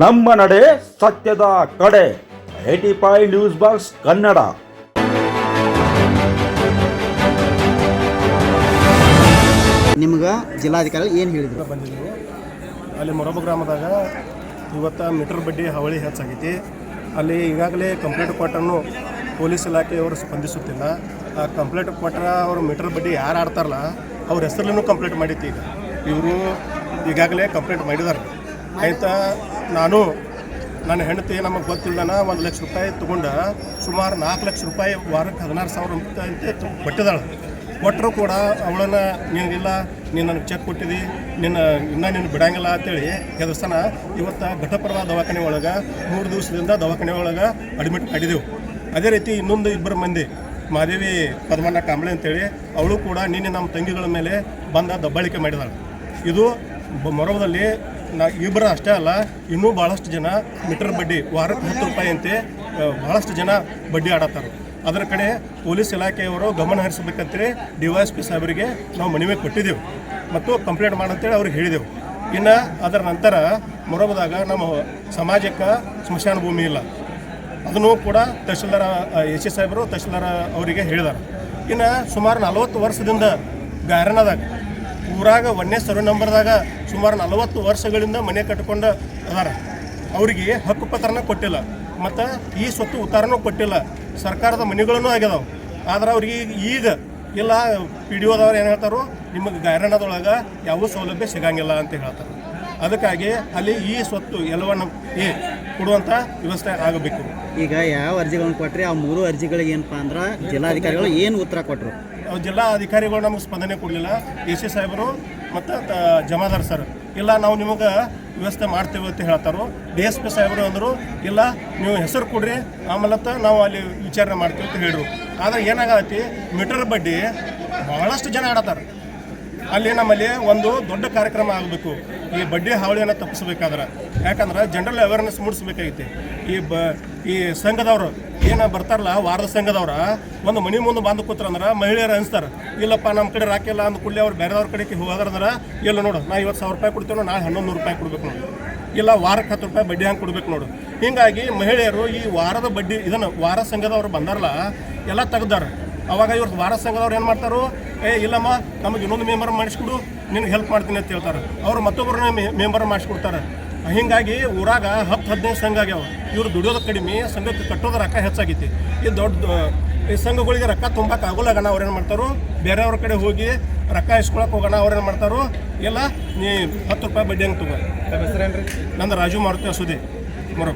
ನಮ್ಮ ನಡೆ ಸತ್ಯದ ಕಡೆ. Eighty five news box Kannada. ನಿಮ್ಗೆ ಜಿಲ್ಲಾಧಿಕಾರಿ ಏನು ಹೇಳಿದ್ರು? ಬಂದಿದ್ದೆವು ಅಲ್ಲಿ ಮೊರಬ ಗ್ರಾಮದಾಗ ಇವತ್ತು ಮೀಟರ್ ಬಡ್ಡಿ ಹವಳಿ ಹೆಚ್ಚಾಗೈತಿ. ಅಲ್ಲಿ ಈಗಾಗಲೇ ಕಂಪ್ಲೇಂಟ್ ಕೊಟ್ಟನ್ನು ಪೊಲೀಸ್ ಇಲಾಖೆಯವರು ಸ್ಪಂದಿಸುತ್ತಿಲ್ಲ. ಆ ಕಂಪ್ಲೇಂಟ್ ಕೊಟ್ಟರ ಅವರು ಮೀಟರ್ ಬಡ್ಡಿ ಯಾರು ಆಡ್ತಾರಲ್ಲ ಅವ್ರ ಹೆಸರಲ್ಲೂ ಕಂಪ್ಲೇಂಟ್ ಮಾಡೈತಿ ಈಗ. ಇವರು ಈಗಾಗಲೇ ಕಂಪ್ಲೇಂಟ್ ಮಾಡಿದ್ದಾರೆ ಆಯ್ತಾ? ನಾನು ನನ್ನ ಹೆಂಡತಿ ನಮಗೆ ಗೊತ್ತಿಲ್ಲದನ ಒಂದು ಲಕ್ಷ ರೂಪಾಯಿ ತೊಗೊಂಡ ಸುಮಾರು ನಾಲ್ಕು ಲಕ್ಷ ರೂಪಾಯಿ ವಾರಕ್ಕೆ ಹದಿನಾರು ಸಾವಿರ ಅಂತ ಕೊಟ್ಟಿದ್ದಾಳೆ. ಕೊಟ್ಟರು ಕೂಡ ಅವಳನ್ನ, ನೀನಿಲ್ಲ, ನೀನು ನನಗೆ ಚೆಕ್ ಕೊಟ್ಟಿದ್ದಿ ನಿನ್ನ ಇನ್ನೂ ನೀನು ಬಿಡಂಗಿಲ್ಲ ಅಂತೇಳಿ ಹೆದರ್ಸನ ಇವತ್ತು ಘಟಪ್ರಭಾ ದವಾಖಾನೆ ಒಳಗೆ, ಮೂರು ದಿವಸದಿಂದ ದವಾಖಾನೆ ಒಳಗೆ ಅಡ್ಮಿಟ್ ಮಾಡಿದೆವು. ಅದೇ ರೀತಿ ಇನ್ನೊಂದು ಇಬ್ಬರು ಮಂದಿ, ಮಾದೇವಿ, ಪದ್ಮಣ್ಣ ಕಾಂಬ್ಳೆ ಅಂತೇಳಿ, ಅವಳು ಕೂಡ ನಿನ್ನೆ ನಮ್ಮ ತಂಗಿಗಳ ಮೇಲೆ ಬಂದ ದಬ್ಬಾಳಿಕೆ ಮಾಡಿದಾಳೆ. ಇದು ಮೊರಬದಲ್ಲಿ ನಾ ಇಬ್ಬರು ಅಷ್ಟೇ ಅಲ್ಲ, ಇನ್ನೂ ಭಾಳಷ್ಟು ಜನ ಮೀಟರ್ ಬಡ್ಡಿ ವಾರಕ್ಕೆ ಹತ್ತು ರೂಪಾಯಿ ಅಂತೆ ಭಾಳಷ್ಟು ಜನ ಬಡ್ಡಿ ಆಡತ್ತಾರೆ. ಅದರ ಕಡೆ ಪೊಲೀಸ್ ಇಲಾಖೆಯವರು ಗಮನ ಹರಿಸಬೇಕಂತೇಳಿ ಡಿ ವೈ ಎಸ್ ಪಿ ಸಾಹೇಬರಿಗೆ ನಾವು ಮನವಿ ಕೊಟ್ಟಿದ್ದೆವು ಮತ್ತು ಕಂಪ್ಲೇಂಟ್ ಮಾಡಂತೇಳಿ ಅವ್ರಿಗೆ ಹೇಳಿದೆವು ಇನ್ನು ಅದರ ನಂತರ ಮೊರಬದಾಗ ನಮ್ಮ ಸಮಾಜಕ್ಕೆ ಸ್ಮಶಾನ ಭೂಮಿ ಇಲ್ಲ. ಅದನ್ನು ಕೂಡ ತಹಶೀಲ್ದಾರ ಎಸ್ ಸಿ ಸಾಹೇಬರು ತಹಶೀಲ್ದಾರ ಅವರಿಗೆ ಹೇಳಿದ್ದಾರೆ ಇನ್ನು ಸುಮಾರು ನಲವತ್ತು ವರ್ಷದಿಂದ ಗಾಯರನದಾಗ ಊರಾಗ ಒಂದೇ ಸರ್ವೆ ನಂಬರ್ದಾಗ ಸುಮಾರು ನಲವತ್ತು ವರ್ಷಗಳಿಂದ ಮನೆ ಕಟ್ಕೊಂಡು ಅದಾರ. ಅವರಿಗೆ ಹಕ್ಕುಪತ್ರನ ಕೊಟ್ಟಿಲ್ಲ. ಮತ್ತು ಈ ಸ್ವತ್ತು ಉತ್ತಾರನೂ ಕೊಟ್ಟಿಲ್ಲ. ಸರ್ಕಾರದ ಮನೆಗಳನ್ನೂ ಆಗ್ಯದವು. ಆದ್ರೆ ಅವ್ರಿಗೆ ಈಗ ಇಲ್ಲ ಪಿ ಡಿ ಓದವ್ರು ಏನು ಹೇಳ್ತಾರೋ, ನಿಮಗೆ ಗಾಯರಣದೊಳಗೆ ಯಾವ ಸೌಲಭ್ಯ ಸಿಗಂಗಿಲ್ಲ ಅಂತ ಹೇಳ್ತಾರೆ. ಅದಕ್ಕಾಗಿ ಅಲ್ಲಿ ಈ ಸ್ವತ್ತು ಎಲ್ಲವನ್ನು ಏ ಕೊಡುವಂಥ ವ್ಯವಸ್ಥೆ ಆಗಬೇಕು. ಈಗ ಯಾವ ಅರ್ಜಿಗಳನ್ನು ಕೊಟ್ಟರೆ ಆ ಮೂರು ಅರ್ಜಿಗಳಿಗೆ ಏನಪ್ಪ ಅಂದ್ರೆ ಜಿಲ್ಲಾಧಿಕಾರಿಗಳು ಏನು ಉತ್ತರ ಕೊಟ್ಟರು ಜಿಲ್ಲಾ ಅಧಿಕಾರಿಗಳು ನಮಗೆ ಸ್ಪಂದನೆ ಕೊಡಲಿಲ್ಲ. ಎ ಸಿ ಸಾಹೇಬರು ಮತ್ತು ಜಮಾದಾರ್ ಸರ್. ಇಲ್ಲ, ನಾವು ನಿಮಗೆ ವ್ಯವಸ್ಥೆ ಮಾಡ್ತೇವೆ ಅಂತ ಹೇಳ್ತಾರೋ. ಡಿ ಎಸ್ ಪಿ ಸಾಹೇಬರು ಅಂದರು, ಇಲ್ಲ, ನೀವು ಹೆಸರು ಕೊಡ್ರಿ, ಆಮೇಲೆ ನಾವು ಅಲ್ಲಿ ವಿಚಾರಣೆ ಮಾಡ್ತೀವಿ ಅಂತ ಹೇಳಿದ್ರು. ಆದರೆ ಏನಾಗತ್ತಿ ಮೀಟರ್ ಬಡ್ಡಿ ಭಾಳಷ್ಟು ಜನ ಆಡತ್ತಾರೆ ಅಲ್ಲಿ ನಮ್ಮಲ್ಲಿ ಒಂದು ದೊಡ್ಡ ಕಾರ್ಯಕ್ರಮ ಆಗಬೇಕು. ಈ ಬಡ್ಡಿ ಹಾವಳಿಯನ್ನು ತಪ್ಪಿಸ್ಬೇಕಾದ್ರೆ. ಯಾಕಂದ್ರೆ ಜನರಲ್ ಅವೇರ್ನೆಸ್ ಮೂಡಿಸ್ಬೇಕಾಗೈತಿ. ಈ ಬ, ಈ ಸಂಘದವರು ಏನು ಬರ್ತಾರಲ್ಲ, ವಾರದ ಸಂಘದವ್ರ ಒಂದು ಮನೆ ಮುಂದೆ ಬಂದು ಕೂತ್ರಂದ್ರೆ ಮಹಿಳೆಯರು ಅನಿಸ್ತಾರೆ. ಇಲ್ಲಪ್ಪ ನಮ್ಮ ಕಡೆ ರಾಕಿಲ್ಲ ಅಂದ ಕೂಡಲೇ ಅವ್ರು ಬೇರೆದವ್ರ ಕಡೆಗೆ ಹೋದ್ರಂದ್ರೆ ಇಲ್ಲ ನೋಡು, ನಾ ಇವತ್ತು ಸಾವಿರ ರೂಪಾಯಿ ಕೊಡ್ತೇವೆ ನಾಳೆ ಹನ್ನೊಂದು ರೂಪಾಯಿ ಕೊಡ್ಬೇಕು ನೋಡು. ಇಲ್ಲ, ವಾರಕ್ಕೆ ಹತ್ತು ರೂಪಾಯಿ ಬಡ್ಡಿ ಹಂಗೆ ಕೊಡ್ಬೇಕು ನೋಡು. ಹೀಗಾಗಿ ಮಹಿಳೆಯರು ಈ ವಾರದ ಬಡ್ಡಿ, ಇದನ್ನು ವಾರ ಸಂಘದವ್ರು ಬಂದಾರಲ್ಲ, ಎಲ್ಲ ತೆಗ್ದಾರ. ಅವಾಗ ಇವ್ರು ವಾರ ಸಂಘದವ್ರು ಏನು ಮಾಡ್ತಾರೋ, ಏ, ಇಲ್ಲಮ್ಮ, ನಮಗೆ ಇನ್ನೊಂದು ಮೆಂಬರ್ ಮಾಡಿಸ್ಕೊಡು, ನಿನಗೆ ಹೆಲ್ಪ್ ಮಾಡ್ತೀನಿ ಅಂತ ಹೇಳ್ತಾರೆ. ಅವ್ರು ಮತ್ತೊಬ್ಬರನ್ನ ಮೆಂಬರ್ ಮಾಡಿಸ್ಕೊಡ್ತಾರೆ. ಹೀಗಾಗಿ ಊರಾಗ ಹತ್ತು ಹದಿನೈದು ಸಂಘ ಆಗ್ಯಾವ. ಇವ್ರು ದುಡಿಯೋದು ಕಡಿಮೆ ಸಂಘಕ್ಕೆ ಕಟ್ಟೋದು ರೊಕ್ಕ ಹೆಚ್ಚಾಗೈತಿ. ಈ ದೊಡ್ಡ ಈ ಸಂಘಗಳಿಗೆ ರೊಕ್ಕ ತುಂಬಕ್ಕೆ ಆಗೋಲ್ಲಗಣ ಅವ್ರೇನು ಮಾಡ್ತಾರೋ? ಬೇರೆಯವ್ರ ಕಡೆ ಹೋಗಿ ರೊಕ್ಕ ಇಸ್ಕೊಳಕ್ಕೆ ಹೋಗೋಣ ಅವ್ರೇನು ಏನು ಮಾಡ್ತಾರೋ? ಇಲ್ಲ ನೀ ಹತ್ತು ರೂಪಾಯಿ ಬಡ್ಡಿ ಹಂಗೆ ತಗೋ. ನಂದು ರಾಜು ಮಾರುತಿ ಅಸುದಿ ಮರೊ